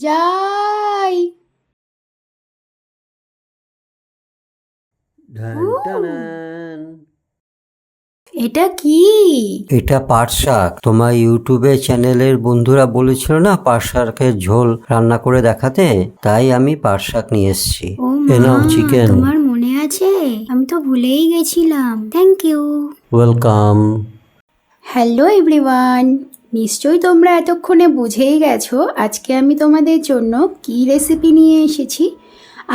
যাই। এটা কি? এটা পাট শাক। তোমার ইউটিউবে চ্যানেলের বন্ধুরা বলেছিল না পাট শাকের ঝোল রান্না করে দেখাতে? তাই আমি পাট শাক নিয়ে এসেছি। এ নাও চিকেন তোমার মনে আছে? আমি তো ভুলেই গেছিলাম। Thank you welcome hello everyone নিশ্চয়ই তোমরা এতক্ষণে বুঝেই গেছো আজকে আমি তোমাদের জন্য কি রেসিপি নিয়ে এসেছি।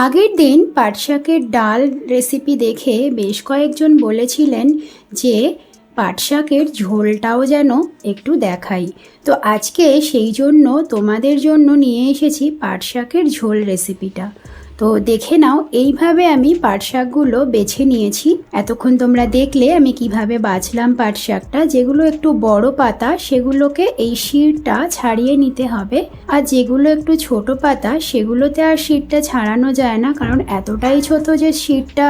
আগের দিন পাট শাকের ডাল রেসিপি দেখে বেশ কয়েকজন বলেছিলেন যে পাট শাকের ঝোলটাও যেন একটু দেখাই। তো আজকে সেই জন্য তোমাদের জন্য নিয়ে এসেছি পাট শাকের ঝোল রেসিপিটা তো দেখে নাও, এইভাবে আমি পাট শাকগুলো বেছে নিয়েছি। এতক্ষণ তোমরা দেখলে আমি কীভাবে বাছলাম পাট শাকটা যেগুলো একটু বড় পাতা, সেগুলোকে এই শিরটা ছাড়িয়ে নিতে হবে। আর যেগুলো একটু ছোট পাতা, সেগুলোতে আর শিরটা ছাড়ানো যায় না, কারণ এতটাই ছোট যে শিরটা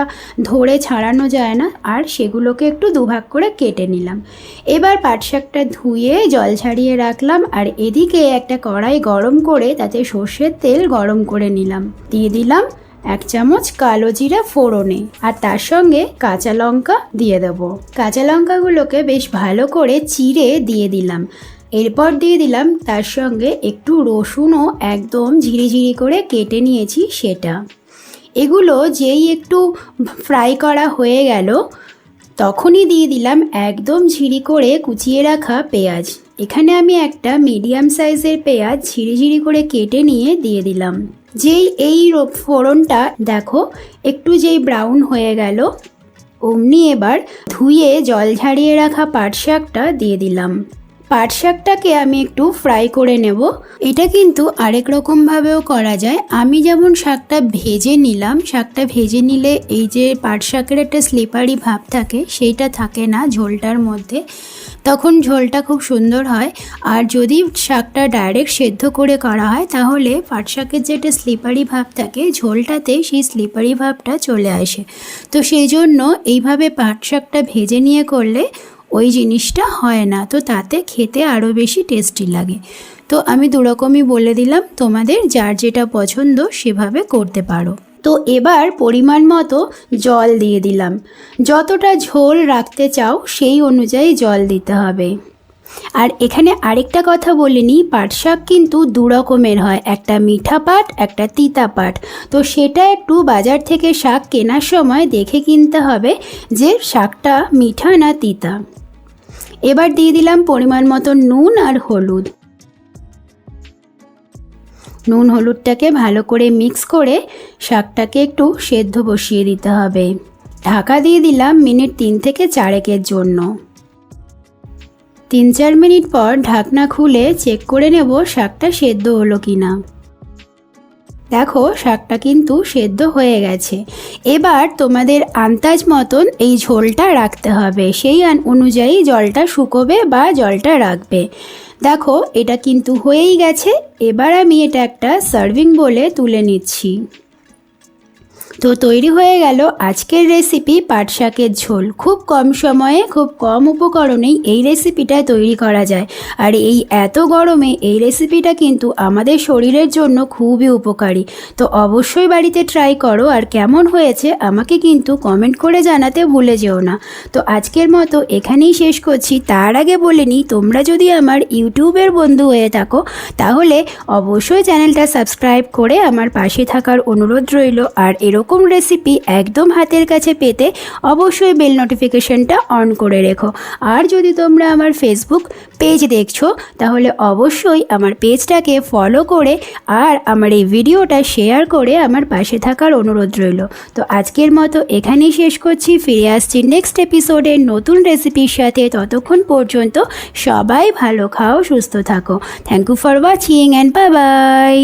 ধরে ছাড়ানো যায় না। আর সেগুলোকে একটু দুভাগ করে কেটে নিলাম। এবার পাট শাকটা ধুয়ে জল ছাড়িয়ে রাখলাম, আর এদিকে একটা কড়াই গরম করে তাতে সর্ষের তেল গরম করে নিলাম। দিয়ে দিলাম এক চামচ কালো জিরা ফোড়নে আর তার সঙ্গে কাঁচা লঙ্কা দিয়ে দেবো। কাঁচা লঙ্কাগুলোকে বেশ ভালো করে চিড়ে দিয়ে দিলাম। এরপর দিয়ে দিলাম তার সঙ্গে একটু রসুনও একদম ঝিরিঝিরি করে কেটে নিয়েছি সেটা। এগুলো যেই একটু ফ্রাই করা হয়ে গেল তখনই দিয়ে দিলাম একদম ঝিরি করে কুচিয়ে রাখা পেঁয়াজ। এখানে আমি একটা মিডিয়াম সাইজের পেঁয়াজ ঝিরিঝিরি করে কেটে নিয়ে দিয়ে দিলাম। যেই এই ফোড়নটা দেখো, একটু যেই ব্রাউন হয়ে গেল, অমনি এবার ধুয়ে জল ঝাড়িয়ে রাখা পাট শাকটা দিয়ে দিলাম। পাট শাকটাকে আমি একটু ফ্রাই করে নেব। এটা কিন্তু আরেক রকমভাবেও করা যায়। আমি যেমন শাকটা ভেজে নিলাম, শাকটা ভেজে নিলে এই যে পাট শাকের একটা স্লিপারি ভাব থাকে, সেইটা থাকে না ঝোলটার মধ্যে। তখন ঝোলটা খুব সুন্দর হয়। আর যদি শাকটা ডাইরেক্ট সেদ্ধ করে করা হয়, তাহলে পাট শাকের যেটা স্লিপারি ভাব থাকে, ঝোলটাতে সেই স্লিপারি ভাবটা চলে আসে। তো সেই জন্য এইভাবে পাট শাকটা ভেজে নিয়ে করলে ওই জিনিসটা হয় না। তো তাতে খেতে আরও বেশি টেস্টি লাগে। তো আমি দুরকমই বলে দিলাম, তোমাদের যার যেটা পছন্দ সেভাবে করতে পারো। তো এবার পরিমাণ মতো জল দিয়ে দিলাম। যতটা ঝোল রাখতে চাও সেই অনুযায়ী জল দিতে হবে। আর এখানে আরেকটা কথা বলিনি পাট শাক কিন্তু দু রকমের হয়। একটা মিঠা পাট, একটা তিতা পাট। তো সেটা একটু বাজার থেকে শাক কেনার সময় দেখে কিনতে হবে যে শাকটা মিঠা না তিতা। এবার দিয়ে দিলাম পরিমাণ মতো নুন আর হলুদ। নুন হলুদটাকে ভালো করে মিক্স করে শাকটাকে একটু সেদ্ধ বসিয়ে দিতে হবে। ঢাকা দিয়ে দিলাম মিনিট তিন থেকে চারেকের জন্য। তিন চার মিনিট পর ঢাকনা খুলে চেক করে নেব শাকটা সেদ্ধ হলো কি না দেখো, শাকটা কিন্তু সেদ্ধ হয়ে গেছে। এবার তোমাদের আন্দাজ মতন এই ঝোলটা রাখতে হবে। সেই অনুযায়ী জলটা শুকোবে বা জলটা রাখবে। দেখো, এটা কিন্তু হয়েই গেছে। এবার আমি এটা একটা সার্ভিং বলে তুলে নিচ্ছি। তো তৈরি হয়ে গেল আজকের রেসিপি পাট শাকের ঝোল। খুব কম সময়ে, খুব কম উপকরণেই এই রেসিপিটা তৈরি করা যায়। আর এই এত গরমে এই রেসিপিটা কিন্তু আমাদের শরীরের জন্য খুবই উপকারী। তো অবশ্যই বাড়িতে ট্রাই করো আর কেমন হয়েছে আমাকে কিন্তু কমেন্ট করে জানাতে ভুলে যেও না। তো আজকের মতো এখানেই শেষ করছি। তার আগে বলে নিই, তোমরা যদি আমার ইউটিউবের বন্ধু হয়ে থাকো, তাহলে অবশ্যই চ্যানেলটা সাবস্ক্রাইব করে আমার পাশে থাকার অনুরোধ রইল। আর এরকম রেসিপি একদম হাতের কাছে পেতে অবশ্যই বেল নোটিফিকেশনটা অন করে রেখো। আর যদি তোমরা আমার ফেসবুক পেজ দেখছ, তাহলে অবশ্যই আমার পেজটাকে ফলো করে আর আমার এই ভিডিওটা শেয়ার করে আমার পাশে থাকার অনুরোধ রইল। তো আজকের মতো এখানেই শেষ করছি। ফিরে আসছি নেক্সট এপিসোডে নতুন রেসিপির সাথে। ততক্ষণ পর্যন্ত সবাই ভালো খাও, সুস্থ থাকো। Thank you for watching and bye bye